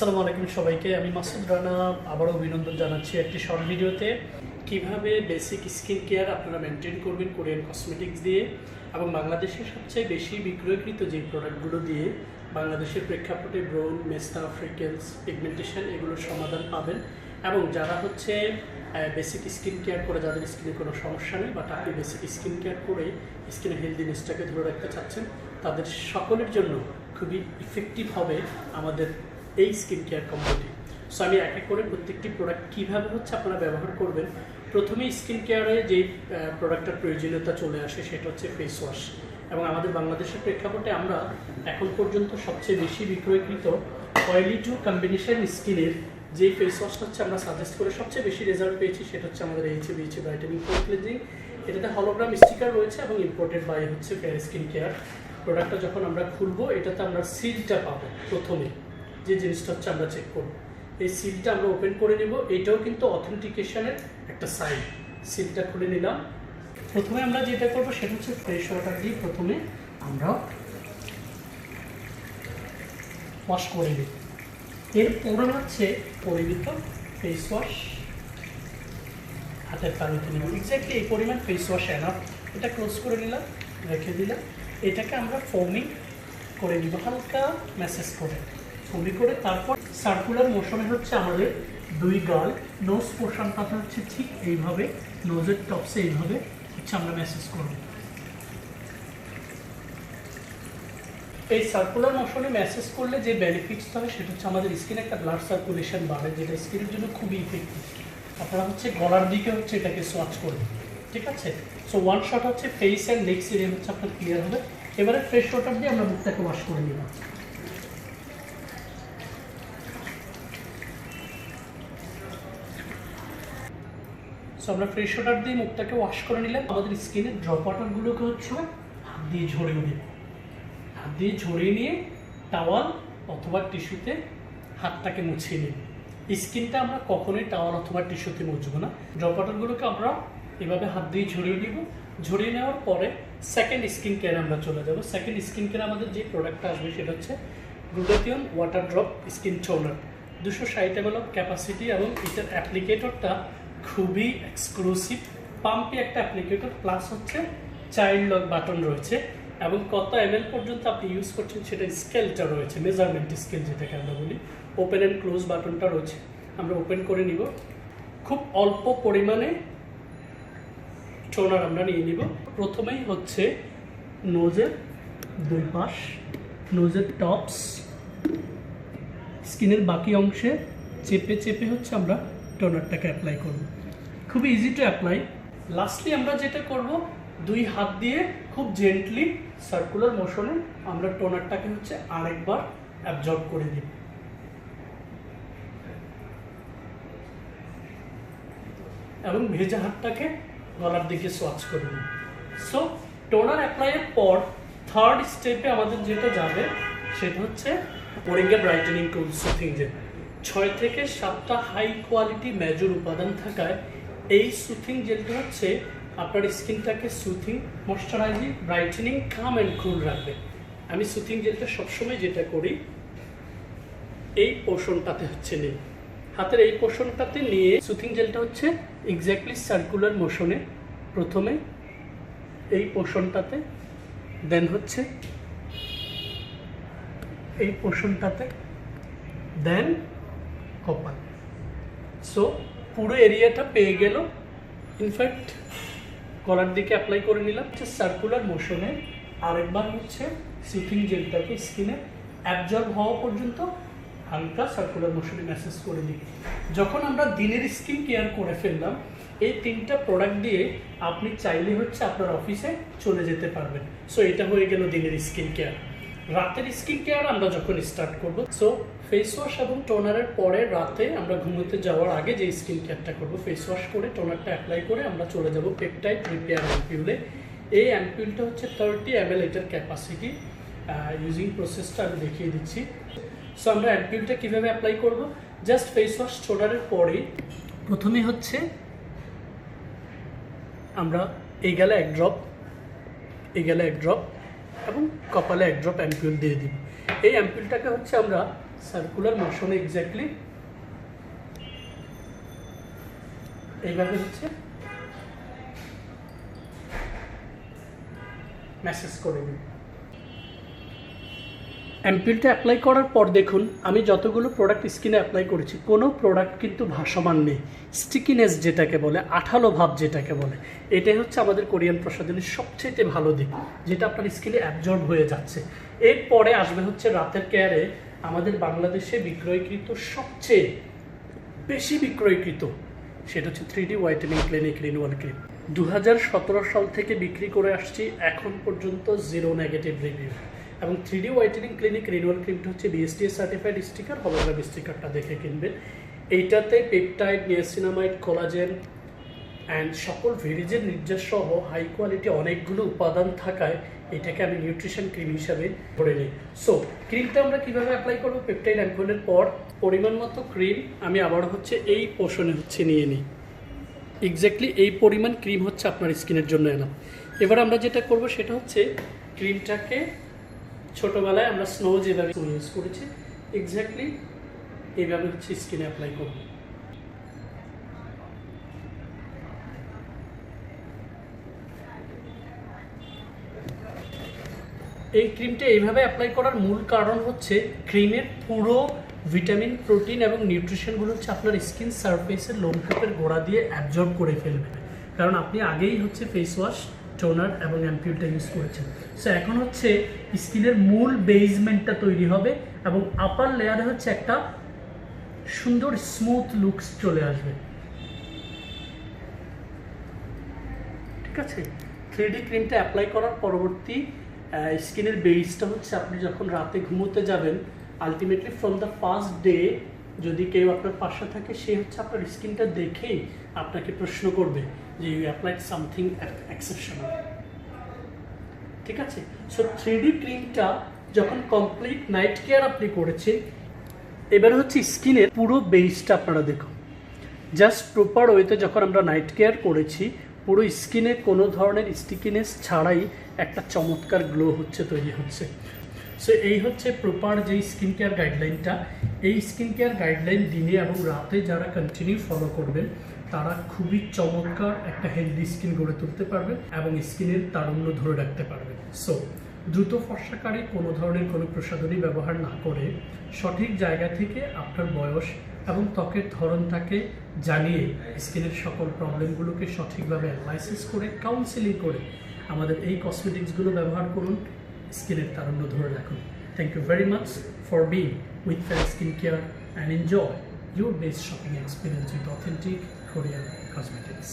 আসসালামু আলাইকুম সবাইকে। আমি মাসুদ রানা, আবারও অভিনন্দন জানাচ্ছি একটি শর্ট ভিডিওতে। কীভাবে বেসিক স্কিন কেয়ার আপনারা মেনটেন করবেন কোরিয়ান কসমেটিক্স দিয়ে এবং বাংলাদেশের সবচেয়ে বেশি বিক্রয়কৃত যে প্রোডাক্টগুলো দিয়ে বাংলাদেশের প্রেক্ষাপটে ব্রোন মেস্তা ফ্রিকেলস পিগমেন্টেশন এগুলোর সমাধান পাবেন এবং যারা হচ্ছে বেসিক স্কিন কেয়ার করে যাদের স্কিনে কোনো সমস্যা নেই বাট আপনি বেসিক স্কিন কেয়ার করে স্কিনের হেলদিনেসটাকে ধরে রাখতে চাচ্ছেন, তাদের সকলের জন্য খুবই ইফেক্টিভ হবে আমাদের এই স্কিন কেয়ার কোম্পানি সো আমি এক এক করে প্রত্যেকটি প্রোডাক্ট কীভাবে হচ্ছে আপনারা ব্যবহার করবেন? প্রথমে স্কিন কেয়ারে যে প্রোডাক্টের প্রয়োজনীয়তা চলে আসে সেটা হচ্ছে ফেস ওয়াশ এবং আমাদের বাংলাদেশের প্রেক্ষাপটে আমরা এখন পর্যন্ত সবচেয়ে বেশি বিক্রয়কৃত অয়েলি টু কম্বিনেশন স্কিনের যে ফেস ওয়াশটা হচ্ছে আমরা সাজেস্ট করে সবচেয়ে বেশি রেজাল্ট পেয়েছি সেটা হচ্ছে আমাদের এইচে বিচে ব্রাইটেনিং ফোর ক্লিনজিং এটাতে হলোগ্রাম স্টিকার রয়েছে এবং ইম্পোর্টেড বাই হচ্ছে ফেয়ার স্কিন কেয়ার প্রোডাক্টটা যখন আমরা খুলবো, এটাতে আমরা সিলটা পাবো প্রথমে। যে জিনিসটা হচ্ছে আমরা চেক করব। এই সিলটা আমরা ওপেন করে নেব। এটাও কিন্তু অথেন্টিকেশনের একটা সাইন সিলটা খুলে নিলাম। প্রথমে আমরা যেটা করব সেটা হচ্ছে ফ্রেশ ওয়াটার দিয়ে প্রথমে আমরা ওয়াশ করে নিই এরপরে হচ্ছে পরিমিত ফেস ওয়াশ হাতের তালুতে নেব। এক্স্যাক্টলি এই পরিমাণ ফেস ওয়াশ এনাফ এটা ক্লোজ করে নিলাম, রেখে দিলাম। এটাকে আমরা ফোমিং করে নিব। হালকা ম্যাসেজ করে। ফোমি করে তারপর সার্কুলার মোশনে হচ্ছে আমাদের দুই গাল নোজ পোর্শনটা হচ্ছে ঠিক এইভাবে নোজের টপসে এইভাবে হচ্ছে আমরা ম্যাসেজ করব। এই সার্কুলার মোশনে ম্যাসেজ করলে যে বেনিফিটসটা হয় সেটা হচ্ছে আমাদের স্কিনে একটা ব্লাড সার্কুলেশন বাড়ে, যেটা স্কিনের জন্য খুবই ইফেক্টিভ আপনারা হচ্ছে গলার দিকে হচ্ছে এটাকে সোয়াচ করবেন, ঠিক আছে? সো ওয়ান শট হচ্ছে ফেস অ্যান্ড নেক্সট এরিয়া হচ্ছে আপনার ক্লিয়ার হবে। এবারে ফ্রেশ ওয়াটার দিয়ে আমরা মুখটাকে ওয়াশ করে নিলাম। সো আমরা ফ্রেশ ওয়াটার দিয়ে মুখটাকে ওয়াশ করে নিলাম। আমাদের স্কিনের ড্রপ ওয়াটারগুলোকে হচ্ছে হাত দিয়ে ঝরিয়ে দেব। হাত দিয়ে ঝরিয়ে নিয়ে টাওয়াল অথবা টিস্যুতে হাতটাকে মুছিয়ে নিন স্কিনটা আমরা কখনোই টাওয়াল অথবা টিস্যুতে মুছবো না। ড্রপ ওয়াটারগুলোকে আমরা এভাবে হাত দিয়ে ঝরিয়ে নিব। ঝরিয়ে নেওয়ার পরে সেকেন্ড স্কিন কেয়ার আমরা চলে যাব। সেকেন্ড স্কিন কেয়ার আমাদের যে প্রোডাক্টটা আসবে সেটা হচ্ছে glutathione water drop skin toner দুশো ষাট এম ক্যাপাসিটি এবং এটার অ্যাপ্লিকেটরটা খুবই এক্সক্লুসিভ পাম্পি একটা অ্যাপ্লিকেটর প্লাস হচ্ছে চাইল্ড লক বাটন রয়েছে এবং কত এম পর্যন্ত আপনি ইউজ করছেন সেটা স্কেলটা রয়েছে মেজারমেন্ট স্কেল যেটাকে আমরা বলি ওপেন অ্যান্ড ক্লোজ বাটনটা রয়েছে। আমরা ওপেন করে নিব। খুব অল্প পরিমাণে টোনার আমরা নিয়ে নিব। প্রথমেই হচ্ছে নোজের দুই পাশ নোজের টপস স্কিনের বাকি অংশে চেপে চেপে হচ্ছে আমরা টোনারটাকে অ্যাপ্লাই করব। খুব ইজি টু অ্যাপ্লাই লাস্টলি আমরা যেটা করব, দুই হাত দিয়ে খুব জেন্টলি সার্কুলার মোশনে আমরা টোনারটাকে হচ্ছে আরেকবার অ্যাবজর্ব করে দিব এবং ভেজা হাতটাকে গলার দিকে সোয়াচ করে দিই। সো টোনার অ্যাপ্লাইয়ের পর থার্ড স্টেপে আমাদের যেটা যাবে, সেটা হচ্ছে ওরিঙ্গে ব্রাইটেনিং টুল সুথিং জেল ছয় থেকে সাতটা হাই কোয়ালিটি মেজর উপাদান থাকায় এই সুথিং জেলটা হচ্ছে আপনার স্কিনটাকে soothing moisturising brightening calm and cool রাখবে। আমি সুথিং জেলটা সবসময় যেটা করি, এই পোর্শনটাতে হচ্ছে নেই হাতের এই পোর্শনটাতে নিয়ে সুথিং জেলটা হচ্ছে এক্স্যাক্টলি সার্কুলার মোশনে প্রথমে এই পোর্শনটাতে দেন হচ্ছে এই পোর্শনটাতে দেন কপাল সো পুরো এরিয়াটা পেয়ে গেল। ইনফ্যাক্ট গলার দিকে অ্যাপ্লাই করে নিলাম। হচ্ছে সার্কুলার মোশনে আরেকবার হচ্ছে সুথিং জেলটাকে স্কিনে অ্যাবজর্ব হওয়া পর্যন্ত হালকা সার্কুলার মোশনে ম্যাসেজ করে দিই যখন আমরা দিনের স্কিন কেয়ার করে ফেললাম, এই তিনটা প্রোডাক্ট দিয়ে আপনি চাইলে হচ্ছে আপনার অফিসে চলে যেতে পারবেন। সো এটা হয়ে গেল দিনের স্কিন কেয়ার রাতের স্কিন কেয়ার আমরা যখন স্টার্ট করব সো ফেস ওয়াশ এবং টোনারের পরে রাতে আমরা ঘুমোতে যাওয়ার আগে যে স্কিন কেয়ারটা করব ফেস ওয়াশ করে টোনারটা অ্যাপ্লাই করে আমরা চলে যাব পেপটাইড রিপেয়ার অ্যাম্পিউলে এই অ্যাম্পিউলটা হচ্ছে থার্টি এম এল এটার ক্যাপাসিটি ইউজিং প্রসেসটা আমি দেখিয়ে দিচ্ছি। সো আমরা অ্যাম্পিউলটা কীভাবে অ্যাপ্লাই করব? জাস্ট ফেস ওয়াশ টোনারের পরেই প্রথমে হচ্ছে আমরা এই গেলে এক ড্রপ এই গেলে এক ড্রপ এবং কপালে এক ড্রপ অ্যাম্পিউল দিয়ে দিব। এই অ্যাম্পিউলটাকে হচ্ছে আমরা সার্কুলার মোশনে এক্স্যাক্টলি এইভাবে হচ্ছে মেসেজ করে দিন অ্যাম্পিলটা অ্যাপ্লাই করার পর দেখুন, আমি যতগুলো প্রোডাক্ট স্কিনে অ্যাপ্লাই করেছি, কোনো প্রোডাক্ট কিন্তু ভাসমান নেই। স্টিকিনেস যেটাকে বলে, আঠালো ভাব যেটাকে বলে, এটাই হচ্ছে আমাদের কোরিয়ান প্রসাধনের সবচেয়ে ভালো দিক, যেটা আপনার স্কিনে অ্যাবজর্ব হয়ে যাচ্ছে। এরপরে আসবে হচ্ছে রাতের কেয়ারে আমাদের বাংলাদেশে বিক্রয়কৃত সবচেয়ে বেশি বিক্রয়কৃত, সেটা হচ্ছে three D whitening clinic renewal cream দু সাল থেকে বিক্রি করে আসছি, এখন পর্যন্ত জিরো নেগেটিভ রিভিউ এবং three D whitening clinic renewal ক্রিমটা হচ্ছে বিএসটিএ সার্টিফাইড স্টিকার হলোগ্রাম স্টিকারটা দেখে কিনবেন। এইটাতে পেপটাইড নিয়াসিনামাইড কোলাজেন অ্যান্ড সকল ভেরিজের নির্যাস সহ হাই কোয়ালিটি অনেকগুলো উপাদান থাকায় এটাকে আমি নিউট্রিশন ক্রিম হিসাবে ধরে নিই। সো ক্রিমটা আমরা কীভাবে অ্যাপ্লাই করব? পেপটাইড অ্যাম্পুলের পর পরিমাণ মতো ক্রিম আমি আবার হচ্ছে এই পোষণে হচ্ছে নিয়ে নিই। এক্স্যাক্টলি এই পরিমাণ ক্রিম হচ্ছে আপনার স্কিনের জন্য এলাম। এবার আমরা যেটা করব সেটা হচ্ছে ক্রিমটাকে ছোটোবেলায় আমরা স্নো যেভাবে ইউজ করেছি এক্স্যাক্টলি এইভাবে হচ্ছে স্কিনে অ্যাপ্লাই করব। এই ক্রিমটা এইভাবে অ্যাপ্লাই করার মূল কারণ হচ্ছে ক্রিমের পুরো ভিটামিন প্রোটিন এবং নিউট্রিশনগুলো হচ্ছে আপনার স্কিন সারফেসের লোমকূপের গোড়া দিয়ে অ্যাবজর্ব করে ফেলবে। কারণ আপনি আগেই হচ্ছে ফেস ওয়াশ টোনার এবং অ্যাম্পিউলটা ইউজ করেছেন। সো এখন হচ্ছে স্কিনের মূল বেসমেন্টটা তৈরি হবে এবং আপার লেয়ারে হচ্ছে একটা সুন্দর স্মুথ লুকস চলে আসবে। ঠিক আছে? থ্রি ডি ক্রিমটা অ্যাপ্লাই করার পরবর্তী স্কিনের বেসটা হচ্ছে আপনি যখন রাতে ঘুমোতে যাবেন ultimately from the first day যদি কেউ আপনার পাশে থাকে, সে হচ্ছে আপনার স্কিনটা দেখেই আপনাকে প্রশ্ন করবে যে ইউ অ্যাপ্লাইড সামথিং এক্সেপশনাল ঠিক আছে? সো থ্রি ডি ক্রিমটা যখন কমপ্লিট নাইট কেয়ার আপনি করেছেন, এবার হচ্ছে স্কিনের পুরো বেসটা আপনারা দেখুন। জাস্ট প্রপার ওয়েতে যখন আমরা নাইট কেয়ার করেছি পুরো স্কিনে কোনো ধরনের স্টিকিনেস ছাড়াই একটা চমৎকার গ্লো হচ্ছে, তৈরি হচ্ছে। সো এই হচ্ছে প্রপার যে স্কিন কেয়ার গাইডলাইনটা। এই স্কিন কেয়ার গাইডলাইন দিনে এবং রাতে যারা কন্টিনিউ ফলো করবেন, তারা খুবই চমৎকার একটা হেলদি স্কিন গড়ে তুলতে পারবে এবং স্কিনের তারুণ্য ধরে রাখতে পারবে সো দ্রুত ফর্সাকারে কোনো ধরনের কোনো প্রসাধনী ব্যবহার না করে সঠিক জায়গা থেকে আপনার বয়স এবং ত্বকের ধরনটাকে জানিয়ে স্কিনের সকল প্রবলেমগুলোকে সঠিকভাবে অ্যানালাইসিস করে কাউন্সিলিং করে আমাদের এই কসমেটিক্সগুলো ব্যবহার করুন, স্কিনের তারুণ্য ধরে রাখুন thank you very much for being with fair skin care and enjoy your best shopping experience with authentic Korean cosmetics.